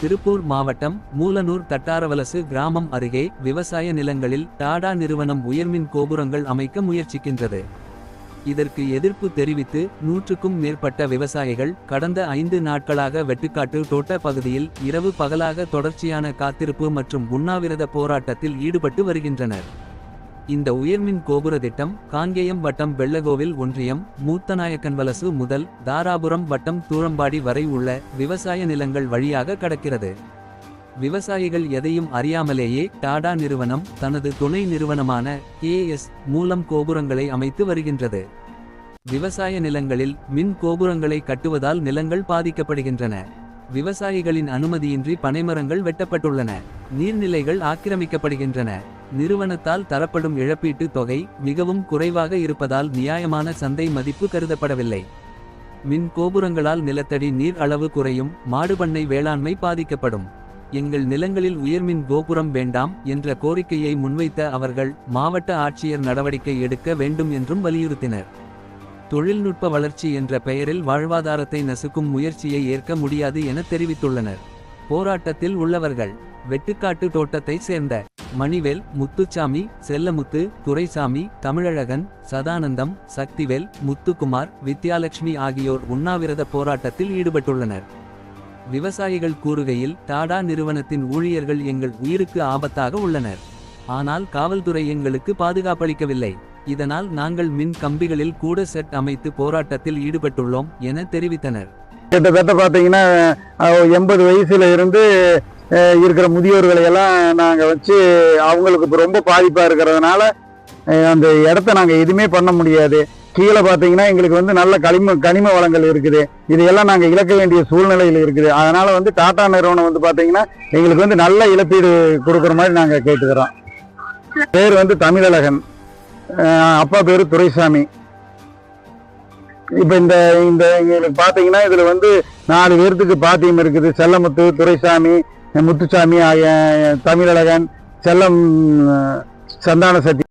திருப்பூர் மாவட்டம் மூலனூர் தட்டாரவலசு கிராமம் அருகே விவசாய நிலங்களில் டாடா நிறுவனம் உயர்மின் கோபுரங்கள் அமைக்க முயற்சிக்கின்றது. இதற்கு எதிர்ப்பு தெரிவித்து நூற்றுக்கும் மேற்பட்ட விவசாயிகள் கடந்த ஐந்து நாட்களாக வெட்டுக்காட்டு தோட்ட பகுதியில் இரவு பகலாக தொடர்ச்சியான காத்திருப்பு மற்றும் உண்ணாவிரத போராட்டத்தில் ஈடுபட்டு வருகின்றனர். இந்த உயர்மின் கோபுர திட்டம் காங்கேயம் வட்டம் வெள்ளகோவில் ஒன்றியம் மூத்தநாயக்கன்வலசு முதல் தாராபுரம் வட்டம் தூரம்பாடி வரை உள்ள விவசாய நிலங்கள் வழியாக கடக்கிறது. விவசாயிகள் எதையும் அறியாமலேயே டாடா நிறுவனம் தனது துணை நிறுவனமான ஏஎஸ் மூலம் கோபுரங்களை அமைத்து வருகின்றது. விவசாய நிலங்களில் மின் கோபுரங்களை கட்டுவதால் நிலங்கள் பாதிக்கப்படுகின்றன. விவசாயிகளின் அனுமதியின்றி பனைமரங்கள் வெட்டப்பட்டுள்ளன. நீர்நிலைகள் ஆக்கிரமிக்கப்படுகின்றன. நிறுவனத்தால் தரப்படும் இழப்பீட்டு தொகை மிகவும் குறைவாக இருப்பதால் நியாயமான சந்தை மதிப்பு கருதப்படவில்லை. மின் கோபுரங்களால் நிலத்தடி நீர் அளவு குறையும் மாடுபண்ணை வேளாண்மை பாதிக்கப்படும். எங்கள் நிலங்களில் உயர்மின் கோபுரம் வேண்டாம் என்ற கோரிக்கையை முன்வைத்த அவர்கள் மாவட்ட ஆட்சியர் நடவடிக்கை எடுக்க வேண்டும் என்றும் வலியுறுத்தினர். தொழில்நுட்ப வளர்ச்சி என்ற பெயரில் வாழ்வாதாரத்தை நசுக்கும் முயற்சியை ஏற்க முடியாது என தெரிவித்துள்ளனர். போராட்டத்தில் உள்ளவர்கள் வெட்டுக்காட்டு தோட்டத்தை சேர்ந்த மணிவேல் முத்துச்சாமி செல்லமுத்து துரைசாமி தமிழழகன் சதானந்தம் சக்திவேல் முத்துக்குமார் வித்யாலட்சுமி ஆகியோர் உண்ணாவிரத போராட்டத்தில் ஈடுபட்டுள்ளனர். விவசாயிகள் கூறுகையில் டாடா நிறுவனத்தின் ஊழியர்கள் எங்கள் உயிருக்கு ஆபத்தாக உள்ளனர். ஆனால் காவல்துறை எங்களுக்கு பாதுகாப்பளிக்கவில்லை. இதனால் நாங்கள் மின் கம்பிகளில் கூட செட் அமைத்து போராட்டத்தில் ஈடுபட்டுள்ளோம் என தெரிவித்தனர். கிட்டத்தட்ட பார்த்தீங்கன்னா எண்பது வயசுல இருந்து இருக்கிற முதியோர்களை எல்லாம் நாங்கள் வச்சு அவங்களுக்கு இப்போ ரொம்ப பாதிப்பாக இருக்கிறதுனால அந்த இடத்த நாங்கள் எதுவுமே பண்ண முடியாது. கீழே பார்த்தீங்கன்னா எங்களுக்கு வந்து நல்ல கனிம கனிம வளங்கள் இருக்குது. இதையெல்லாம் நாங்கள் இழக்க வேண்டிய சூழ்நிலையில் இருக்குது. அதனால் வந்து டாடா நிறுவனம் வந்து பார்த்தீங்கன்னா எங்களுக்கு வந்து நல்ல இழப்பீடு கொடுக்குற மாதிரி நாங்கள் கேட்டுக்கிறோம். பேர் வந்து தமிழழகன். அப்பா பேர் துரைசாமி. இப்போ இந்த இந்த எங்களுக்கு பார்த்தீங்கன்னா இதில் வந்து நாலு பேர்த்துக்கு பாத்தியம் இருக்குது. செல்லமுத்து துரைசாமி முத்துசாமி ஆகிய தமிழழகன் செல்லம் சந்தான சக்தி